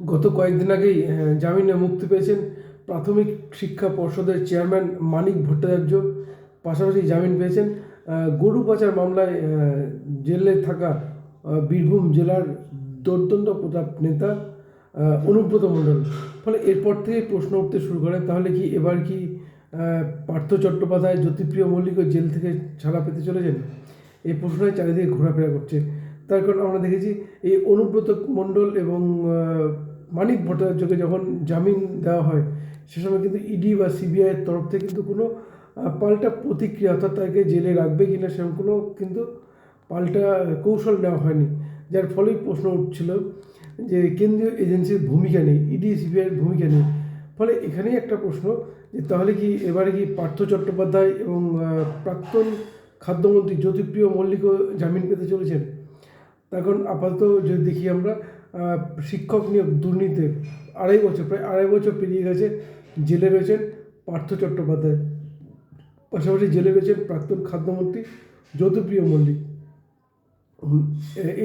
গত কয়েকদিন আগেই জামিনে মুক্তি পেয়েছেন প্রাথমিক শিক্ষা পর্ষদের চেয়ারম্যান মানিক ভট্টাচার্য। পাশাপাশি জামিন পেয়েছেন গরু পাচার মামলায় জেলে থাকা বীরভূম জেলার দর্দণ্ড প্রতাপ নেতা অনুব্রত মণ্ডল। ফলে এরপর থেকেই প্রশ্ন উঠতে শুরু করে, তাহলে কি এবার কি পার্থ চট্টোপাধ্যায় জ্যোতিপ্রিয় মল্লিকও জেল থেকে ছাড়া পেতে চলেছেন? এই প্রশ্নটাই চারিদিকে ঘোরাফেরা করছে। তার কারণ আমরা দেখেছি এই অনুব্রত মণ্ডল এবং মানিক ভট্টাচার্যকে যখন জামিন দেওয়া হয়, সে সময় কিন্তু ইডি বা সিবিআইয়ের তরফ থেকে কিন্তু কোনো পাল্টা প্রতিক্রিয়া অর্থাৎ তাকে জেলে রাখবে কি না সেরকম কোনো কিন্তু পাল্টা কৌশল নেওয়া হয়নি। যার ফলেই প্রশ্ন উঠছিল যে কেন্দ্রীয় এজেন্সির ভূমিকা নেই ইডি সিবিআইয়ের ভূমিকা নেই। ফলে এখানেই একটা প্রশ্ন যে তাহলে কি এবারে কি পার্থ চট্টোপাধ্যায় এবং প্রাক্তন খাদ্যমন্ত্রী জ্যোতিপ্রিয় মল্লিকও জামিন পেতে চলেছেন? এখন আপাতত যদি দেখি আমরা শিক্ষক নিয়োগ দুর্নীতি আড়াই বছর, প্রায় আড়াই বছর পেরিয়ে গেছে, জেলে রয়েছেন পার্থ চট্টোপাধ্যায়। পাশাপাশি জেলে রয়েছেন প্রাক্তন খাদ্যমন্ত্রী জ্যোতিপ্রিয় মল্লিক।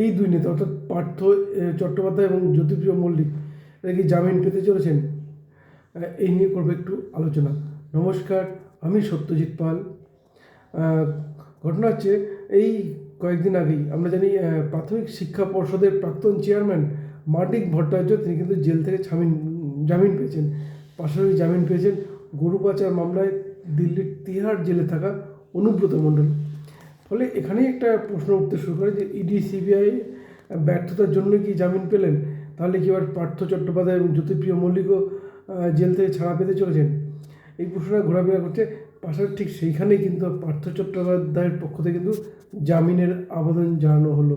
এই দুই নেতা, অর্থাৎ পার্থ চট্টোপাধ্যায় এবং জ্যোতিপ্রিয় মল্লিক, এরা কি জামিন পেতে চলেছেন? এই নিয়ে করব একটু আলোচনা। নমস্কার, আমি সত্যজিৎ পাল। ঘটনা হচ্ছে, এই কয়েকদিন আগেই, আমরা জানি প্রাথমিক শিক্ষা পর্ষদের প্রাক্তন চেয়ারম্যান মানিক ভট্টাচার্য, তিনি কিন্তু জেল থেকে জামিন জামিন পেয়েছেন। পাশাপাশি জামিন পেয়েছেন গরু পাচার মামলায় দিল্লির তিহার জেলে থাকা অনুব্রত মণ্ডল। ফলে এখানেই একটা প্রশ্ন উঠতে শুরু করে যে, ইডি, সিবিআই ব্যর্থতার জন্য কি জামিন পেলেন? তাহলে কি এবার পার্থ চট্টোপাধ্যায় এবং জ্যোতিপ্রিয় মল্লিকও জেল থেকে ছাড়া পেতে চলেছেন? এই প্রশ্নটা ঘোরাফেরা করছে পাশাপাশি ঠিক সেইখানেই কিন্তু পার্থ চট্টোপাধ্যায়ের পক্ষ থেকে কিন্তু জামিনের আবেদন জানানো হলো।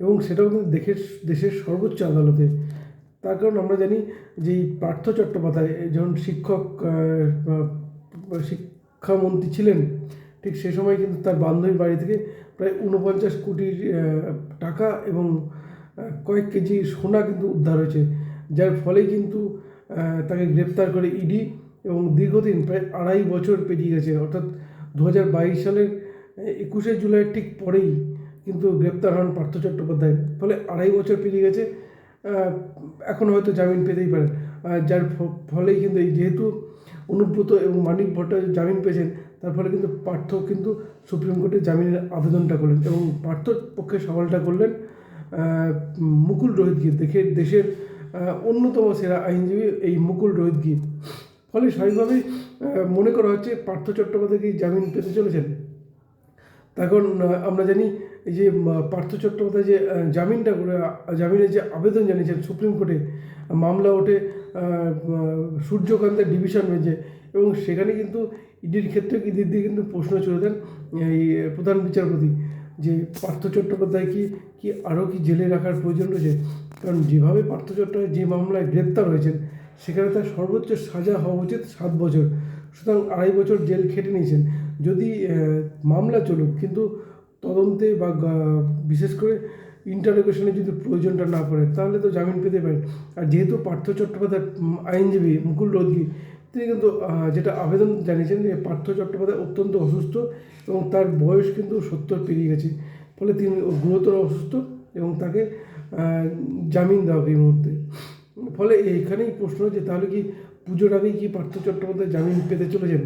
এবং সেটাও কিন্তু দেশের দেশের সর্বোচ্চ আদালতে। তার কারণ আমরা জানি যে পার্থ চট্টোপাধ্যায় যখন শিক্ষক শিক্ষামন্ত্রী ছিলেন, ঠিক সে সময় কিন্তু তার বান্ধবীর বাড়ি থেকে প্রায় উনপঞ্চাশ কোটির টাকা এবং কয়েক কেজি সোনা কিন্তু উদ্ধার হয়েছে। যার ফলে কিন্তু তাকে গ্রেপ্তার করে ইডি এবং দীর্ঘদিন, প্রায় আড়াই বছর পেরিয়ে গেছে। অর্থাৎ দু হাজার বাইশ সালের একুশে জুলাই ঠিক পরেই কিন্তু গ্রেপ্তার হন পার্থ চট্টোপাধ্যায়। ফলে আড়াই বছর পেরিয়ে গেছে এখন হয়তো জামিন পেতেই পারেন। যার ফলেই কিন্তু এই যেহেতু অনুব্রত এবং মানিক ভট্টাচার্য জামিন পেয়েছেন, তার ফলে কিন্তু পার্থ কিন্তু সুপ্রিম কোর্টে জামিনের আবেদনটা করলেন এবং পার্থর পক্ষে সওয়ালটা করলেন মুকুল রোহিতকে। দেখে, দেশের অন্যতম সেরা আইনজীবী এই মুকুল রোহিতকে। ফলে স্বাভাবিকভাবেই মনে করা হচ্ছে পার্থ চট্টোপাধ্যায় কি জামিন পেতে চলেছেন? তখন আমরা জানি এই যে পার্থ চট্টোপাধ্যায় যে জামিনটা করে জামিনের যে আবেদন জানিয়েছেন সুপ্রিম কোর্টে, মামলা ওঠে সূর্যকান্তের ডিভিশন বেঞ্চে। এবং সেখানে কিন্তু ইডির ক্ষেত্রে ইডির দিয়ে কিন্তু প্রশ্ন চলে দেন, এই প্রধান বিচারপতি, যে পার্থ চট্টোপাধ্যায় কি কি আরও কি জেলে রাখার প্রয়োজন রয়েছে? কারণ যেভাবে পার্থ চট্টোপাধ্যায় যে মামলায় গ্রেপ্তার হয়েছেন সেখানে তার সর্বোচ্চ সাজা হওয়া উচিত সাত বছর। সুতরাং আড়াই বছর জেল খেটে নিয়েছেন। যদি মামলা চলুক, কিন্তু তদন্তে বা বিশেষ করে ইন্টারোগেশনে যদি প্রয়োজনটা না পড়ে, তাহলে তো জামিন পেতে পারেন। আর যেহেতু পার্থ চট্টোপাধ্যায় আইনজীবী মুকুল রোধগি, তিনি কিন্তু যেটা আবেদন জানিয়েছেন যে পার্থ চট্টোপাধ্যায় অত্যন্ত অসুস্থ এবং তার বয়স কিন্তু সত্তর পেরিয়ে গেছে। ফলে তিনি গুরুতর অসুস্থ এবং তাকে জামিন দেওয়া এই মুহূর্তে। ফলে এইখানেই প্রশ্ন যে তাহলে কি পুজোর আগেই কি পার্থ চট্টোপাধ্যায় জামিন পেতে চলে চলেছেন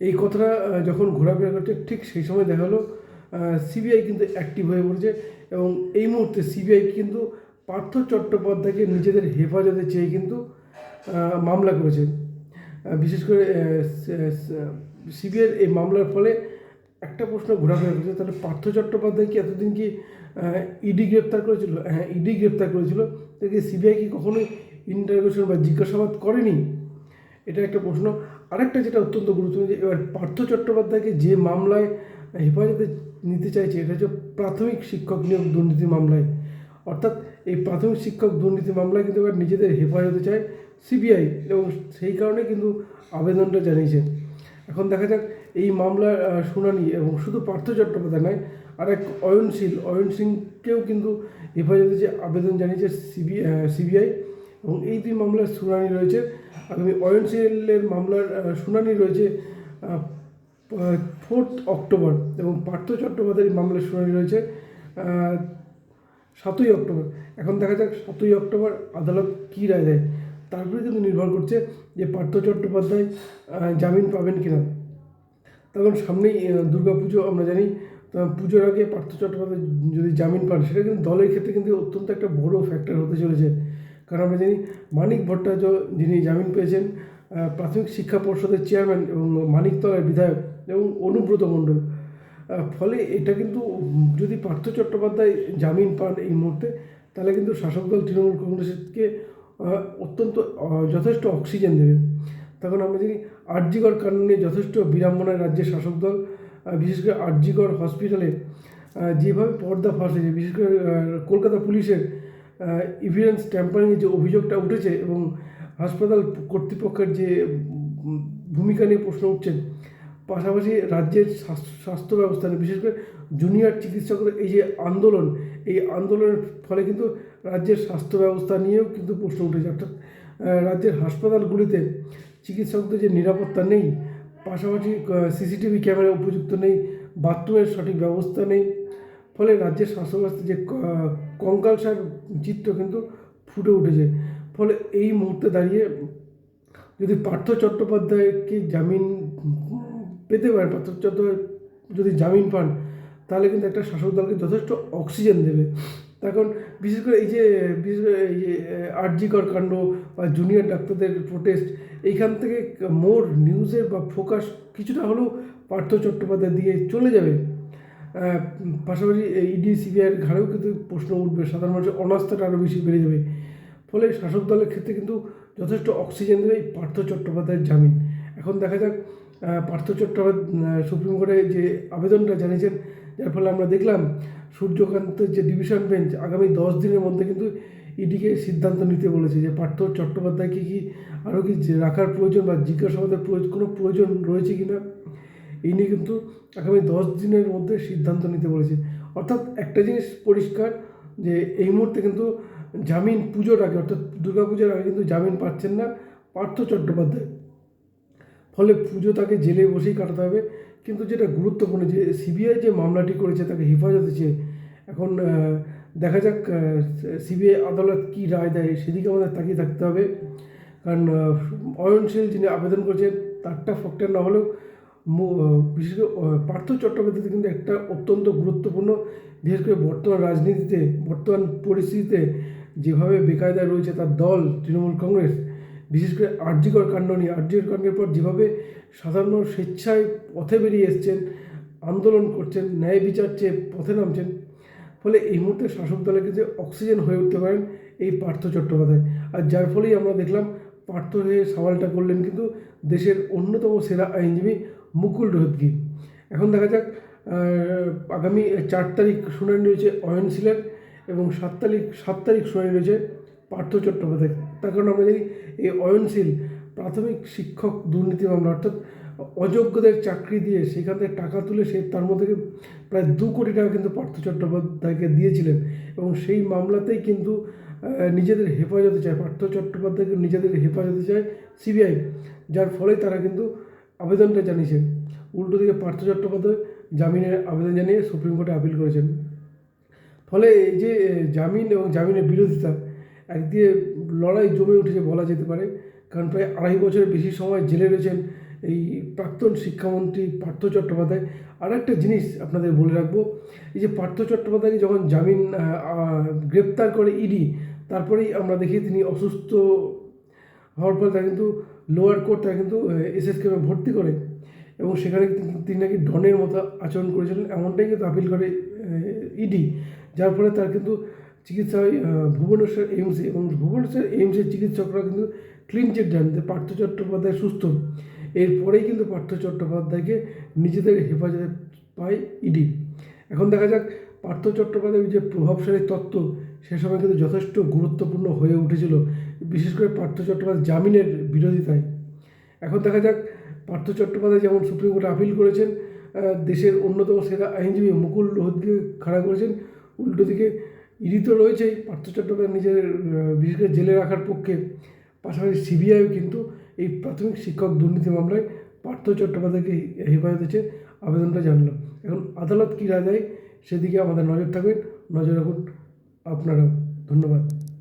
এই কথাটা যখন ঘোরাফেরা করছে, ঠিক সেই সময় দেখা হলো সিবিআই কিন্তু অ্যাক্টিভ হয়ে পড়েছে এবং এই মুহূর্তে সিবিআই কিন্তু পার্থ চট্টোপাধ্যায়কে নিজেদের হেফাজতে চেয়ে কিন্তু মামলা করেছে। বিশেষ করে সিবিআইয়ের এই মামলার ফলে একটা প্রশ্ন ঘোরাফেরা করেছে, তাহলে পার্থ চট্টোপাধ্যায় কি এতদিন কি ইডি গ্রেপ্তার করেছিল। হ্যাঁ ইডি গ্রেপ্তার করেছিল। তাকে সিবিআই কি কখনোই ইন্টারোগেশন বা জিজ্ঞাসাবাদ করেনি? এটা একটা প্রশ্ন। আরেকটা যেটা অত্যন্ত গুরুত্বপূর্ণ, যে এবার পার্থ চট্টোপাধ্যায়কে যে মামলায় হেফাজতে নিতে চাইছে, এটা হচ্ছে প্রাথমিক শিক্ষক নিয়োগ দুর্নীতি মামলায়। অর্থাৎ এই প্রাথমিক শিক্ষক দুর্নীতি মামলায় কিন্তু এবার নিজেদের হেফাজতে চায় সিবিআই এবং সেই কারণে কিন্তু আবেদনটা জানিয়েছে। এখন দেখা যাক, এই মামলার শুনানি এবং শুধু পার্থ চট্টোপাধ্যায় নয় আর এক অয়নশীল অয়ন সিংকেও কিন্তু হেফাজতে যে আবেদন জানিয়েছে সিবি সিবিআই এবং এই দুই মামলার শুনানি রয়েছে। আগামী অয়নশীলের মামলার শুনানি রয়েছে ফোর্থ অক্টোবর এবং পার্থ চট্টোপাধ্যায়ের মামলার শুনানি রয়েছে সাতই অক্টোবর। এখন দেখা যাক সাতই অক্টোবর আদালত কী রায় দেয়। তারপরে কিন্তু নির্ভর করছে যে পার্থ চট্টোপাধ্যায় জামিন পাবেন কিনা। তখন সামনেই দুর্গা পুজো আমরা জানি পুজোর আগে পার্থ চট্টোপাধ্যায় যদি জামিন পান, সেটা কিন্তু দলের ক্ষেত্রে কিন্তু অত্যন্ত একটা বড় ফ্যাক্টর হতে চলেছে। কারণ আমরা জানি মানিক ভট্টাচার্য যিনি জামিন পেয়েছেন প্রাথমিক শিক্ষা পর্ষদের চেয়ারম্যান এবং মানিকতলার বিধায়ক এবং অনুব্রত মণ্ডল। ফলে এটা কিন্তু যদি পার্থ চট্টোপাধ্যায় জামিন পান এই মুহূর্তে, তাহলে কিন্তু শাসক দল তৃণমূল কংগ্রেসকে অত্যন্ত যথেষ্ট অক্সিজেন দেবে। তখন আমরা জানি কাণ্ড নিয়ে যথেষ্ট বিড়ম্বনায় রাজ্যের শাসক দল বিশেষ করে আরজিগড় হসপিটালে যেভাবে পর্দা ফাঁস হয়েছে বিশেষ করে কলকাতা পুলিশের ইভিডেন্স ট্যাম্পারিংয়ের যে অভিযোগটা উঠেছে এবং হাসপাতাল কর্তৃপক্ষের যে ভূমিকা নিয়ে প্রশ্ন উঠছেন, পাশাপাশি রাজ্যের স্বাস্থ্য ব্যবস্থা বিশেষ করে জুনিয়র চিকিৎসকদের এই যে আন্দোলন, এই আন্দোলনের ফলে কিন্তু রাজ্যের স্বাস্থ্য ব্যবস্থা নিয়েও কিন্তু প্রশ্ন উঠেছে। অর্থাৎ রাজ্যের হাসপাতালগুলিতে চিকিৎসকদের যে নিরাপত্তা নেই পাশাপাশি সিসিটিভি ক্যামেরা উপযুক্ত নেই, বাথরুমের সঠিক ব্যবস্থা নেই, ফলে রাজ্যের স্বাস্থ্য ব্যবস্থার যে কঙ্কালসার চিত্র কিন্তু ফুটে উঠেছে। ফলে এই মুহূর্তে দাঁড়িয়ে যদি পার্থ চট্টোপাধ্যায়কে জামিন পেতে পারেন, পার্থ চট্টোপাধ্যায় যদি জামিন পান, তাহলে কিন্তু একটা শাসক দলকে যথেষ্ট অক্সিজেন দেবে। তখন বিশেষ করে এই যে, বিশেষ করে এই যে আরজিকর কাণ্ড বা জুনিয়র ডাক্তারদের প্রোটেস্ট এইখান থেকে মোর নিউজের বা ফোকাস কিছুটা হলেও পার্থ চট্টোপাধ্যায় দিয়ে চলে যাবে। পাশাপাশি ইডি, সিবিআইয়ের ঘাড়েও কিন্তু প্রশ্ন উঠবে, সাধারণ মানুষের অনাস্থাটা আরও বেশি বেড়ে যাবে। ফলে শাসক দলের ক্ষেত্রে কিন্তু যথেষ্ট অক্সিজেন দেবে এই পার্থ চট্টোপাধ্যায়ের জামিন। এখন দেখা যাক পার্থ চট্টোপাধ্যায় সুপ্রিম কোর্টে যে আবেদনটা জানিয়েছেন, যার ফলে আমরা দেখলাম সূর্যকান্তের যে ডিভিশন বেঞ্চ, আগামী দশ দিনের মধ্যে কিন্তু ইডিকে সিদ্ধান্ত নিতে বলেছে যে পার্থ চট্টোপাধ্যায়কে কি আরও কি রাখার প্রয়োজন বা জিজ্ঞাসাবাদের প্রয়োজন কোনো প্রয়োজন রয়েছে কি না এই নিয়ে কিন্তু আগামী দশ দিনের মধ্যে সিদ্ধান্ত নিতে বলেছে। অর্থাৎ একটা জিনিস পরিষ্কার যে এই মুহূর্তে কিন্তু জামিন পুজোর আগে, অর্থাৎ দুর্গা পুজোর আগে কিন্তু জামিন পাচ্ছেন না পার্থ চট্টোপাধ্যায়। ফলে পুজো তাকে জেলে বসেই কাটাতে হবে। কিন্তু যেটা গুরুত্বপূর্ণ যে সিবিআই যে মামলাটি করেছে তাকে হেফাজতে এখন দেখা যাক সিবিআই আদালত কী রায় দেয়, সেদিকে আমাদের তাকিয়ে থাকতে হবে। কারণ অয়নশীল যিনি আবেদন করেছেন, তারটা ফ্যাক্টর না হলেও বিশেষ করে পার্থ চট্টোপাধ্যায় কিন্তু একটা অত্যন্ত গুরুত্বপূর্ণ, বিশেষ করে বর্তমান রাজনীতিতে, বর্তমান পরিস্থিতিতে যেভাবে বেকায়দায় রয়েছে তার দল, তৃণমূল কংগ্রেস, বিশেষ করে আর্যিকর কাণ্ড নিয়ে। আর্যিকর কাণ্ডের পর যেভাবে সাধারণ স্বেচ্ছায় পথে বেরিয়ে এসছেন, আন্দোলন করছেন, ন্যায় বিচার চেয়ে পথে নামছেন ফলে এই মুহূর্তে শাসক দলের কাছে অক্সিজেন হয়ে উঠতে পারেন এই পার্থ চট্টোপাধ্যায়। আর যার ফলেই আমরা দেখলাম পার্থ হয়ে সওয়ালটা করলেন কিন্তু দেশের অন্যতম সেরা আইনজীবী মুকুল রোহতগি। এখন দেখা যাক আগামী চার তারিখ শুনানি রয়েছে অয়ন অয়নশীলের এবং সাত তারিখ সাত তারিখ শুনানি রয়েছে পার্থ চট্টোপাধ্যায় তার কারণ আমরা জানি এই অয়নশীল প্রাথমিক শিক্ষক দুর্নীতি মামলা অর্থাৎ অযোগ্যদের চাকরি দিয়ে সেখান থেকে টাকা তুলে সে তার মধ্যে প্রায় দু কোটি টাকা কিন্তু পার্থ চট্টোপাধ্যায়কে দিয়েছিলেন এবং সেই মামলাতেই কিন্তু নিজেদের হেফাজতে চায়, পার্থ চট্টোপাধ্যায়কে নিজেদের হেফাজতে চায় সিবিআই, যার ফলে তারা কিন্তু আবেদনটা জানিয়েছে উল্টো দিকে পার্থ চট্টোপাধ্যায় জামিনের আবেদন জানিয়ে সুপ্রিম কোর্টে আপিল করেছেন। ফলে এই যে জামিন এবং জামিনের বিরোধিতা একদিকে লড়াই জমে উঠেছে বলা যেতে পারে, কারণ প্রায় আড়াই বছরের বেশি সময় জেলে রয়েছেন এই প্রাক্তন শিক্ষামন্ত্রী পার্থ চট্টোপাধ্যায়। আর একটা জিনিস আপনাদের বলে রাখব, এই যে পার্থ চট্টোপাধ্যায়কে যখন জামিন গ্রেপ্তার করে ইডি, তারপরেই আমরা দেখি তিনি অসুস্থ হওয়ার পরে তাকে কিন্তু লোয়ার কোর্ট তাকে কিন্তু এসএস কেমে ভর্তি করে এবং সেখানে তিনি নাকি ডনের মতো আচরণ করেছিলেন এমনটাই কিন্তু আপিল করে ইডি। যার ফলে তার কিন্তু চিকিৎসা হয় ভুবনেশ্বর এইমসে এবং ভুবনেশ্বর এইমসের চিকিৎসকরা কিন্তু ক্লিন চিট দেন যে পার্থ চট্টোপাধ্যায় সুস্থ। এরপরেই কিন্তু পার্থ চট্টোপাধ্যায়কে নিজেদের হেফাজতে পায় ইডি। এখন দেখা যাক, পার্থ চট্টোপাধ্যায়ের যে প্রভাবশালী তত্ত্ব, সে সময় কিন্তু যথেষ্ট গুরুত্বপূর্ণ হয়ে উঠেছিল, বিশেষ করে পার্থ চট্টোপাধ্যায় জামিনের বিরোধিতায়। এখন দেখা যাক, পার্থ চট্টোপাধ্যায় যেমন সুপ্রিম কোর্টে আপিল করেছেন দেশের অন্যতম সেরা আইনজীবী মুকুল রোহতকে খাড়া করেছেন, উল্টো দিকে ইডি তো রয়েছেই, পার্থ চট্টোপাধ্যায় নিজের বিশেষ করে জেলে রাখার পক্ষে, পাশাপাশি সিবিআইও কিন্তু এই প্রাথমিক শিক্ষক দুর্নীতি মামলায় পার্থ চট্টোপাধ্যায়কে হেফাজতে চেয়ে আবেদনটা জানলো এখন আদালত কী রায় দেয়, সেদিকে আমাদের নজর থাকবে। নজর রাখুন আপনারাও। ধন্যবাদ।